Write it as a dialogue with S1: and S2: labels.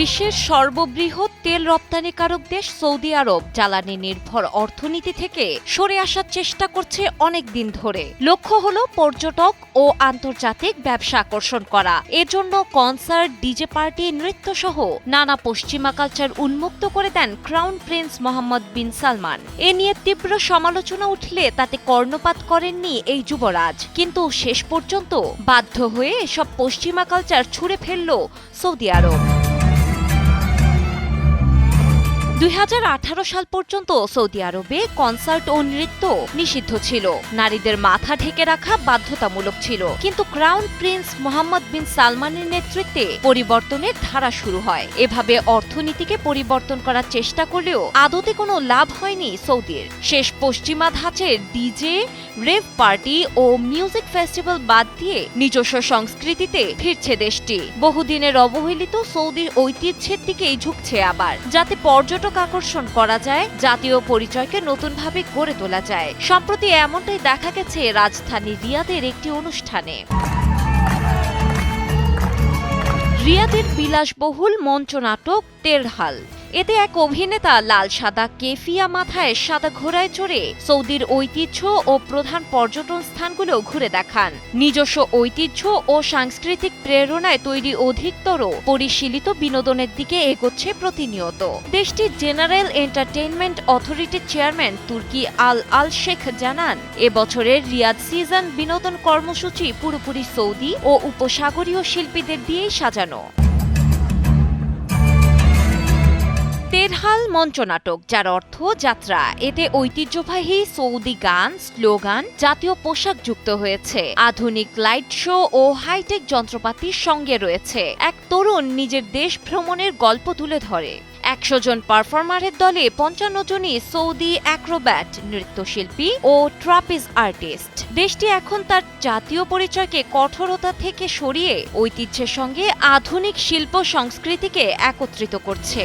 S1: বিশ্বের সর্ববৃহৎ তেল রপ্তানিকারক দেশ সৌদি আরব। জ্বালানি নির্ভর অর্থনীতি থেকে সরে আসার চেষ্টা করছে অনেক দিন ধরে। লক্ষ্য হল পর্যটক ও আন্তর্জাতিক ব্যবসা আকর্ষণ করা। এজন্য কনসার্ট, ডিজে পার্টি নৃত্য সহ নানা পশ্চিমা কালচার উন্মুক্ত করে দেন crown prince Mohammed bin Salman. এ নিয়ে তীব্র সমালোচনা উঠলে তাতে কর্ণপাত করেননি এই যুবরাজ। কিন্তু শেষ পর্যন্ত বাধ্য হয়ে এসব পশ্চিমা কালচার ছুঁড়ে ফেলল সৌদি আরব। দুই হাজার আঠারো সাল পর্যন্ত সৌদি আরবে কনসার্ট ও নৃত্য নিষিদ্ধ ছিল। নারীদের মাথা ঢেকে রাখা বাধ্যতামূলক ছিল। কিন্তু ক্রাউন প্রিন্স মোহাম্মদ বিন সালমানের নেতৃত্বে পরিবর্তনের ধারা শুরু হয়। এভাবে অর্থনীতিকে পরিবর্তন করার চেষ্টা করলেও আদতে কোনো লাভ হয়নি সৌদির। শেষ পশ্চিমা ধাঁচের ডিজে, রেভ পার্টি ও মিউজিক ফেস্টিভ্যাল বাদ দিয়ে নিজস্ব সংস্কৃতিতে ফিরছে দেশটি। বহুদিনের অবহেলিত সৌদির ঐতিহ্যের দিকেই ঝুঁকছে আবার। যাতে পর্যটক আকর্ষণ করা যায়, জাতীয় পরিচয়কে নতুনভাবে গড়ে তোলা যায়। সম্প্রতি এমনটাই দেখা গেছে রাজধানী রিয়াদের একটি অনুষ্ঠানে। রিয়াদের বিলাসবহুল মঞ্চনাটক তেরহাল। এতে এক অভিনেতা লাল সাদা কেফিয়া মাথায় সাদা ঘোড়ায় চড়ে সৌদির ঐতিহ্য ও প্রধান পর্যটন স্থানগুলো ঘুরে দেখান। নিজস্ব ঐতিহ্য ও সাংস্কৃতিক প্রেরণায় তৈরি অধিকতর পরিশীলিত বিনোদনের দিকে এগোচ্ছে প্রতিনিয়ত। দেশটির জেনারেল এন্টারটেইনমেন্ট অথরিটির চেয়ারম্যান তুর্কি আল আল শেখ জানান এবছরের রিয়াদ সিজন বিনোদন কর্মসূচি পুরোপুরি সৌদি ও উপসাগরীয় শিল্পীদের দিয়েই সাজানো। তেরহাল মঞ্চনাটক যার অর্থ যাত্রা। এতে ঐতিহ্যবাহী সৌদি গান, স্লোগান, জাতীয় পোশাক যুক্ত হয়েছে। আধুনিক লাইট শো ও হাইটেক যন্ত্রপাতির সঙ্গে রয়েছে। এক তরুণ নিজের দেশ ভ্রমণের গল্প তুলে ধরে। একশো জন পারফর্মারের দলে পঞ্চান্ন জনই সৌদি অ্যাক্রোব্যাট, নৃত্যশিল্পী ও ট্রাপিজ আর্টিস্ট। দেশটি এখন তার জাতীয় পরিচয়কে কঠোরতা থেকে সরিয়ে ঐতিহ্যের সঙ্গে আধুনিক শিল্প সংস্কৃতিকে একত্রিত করছে।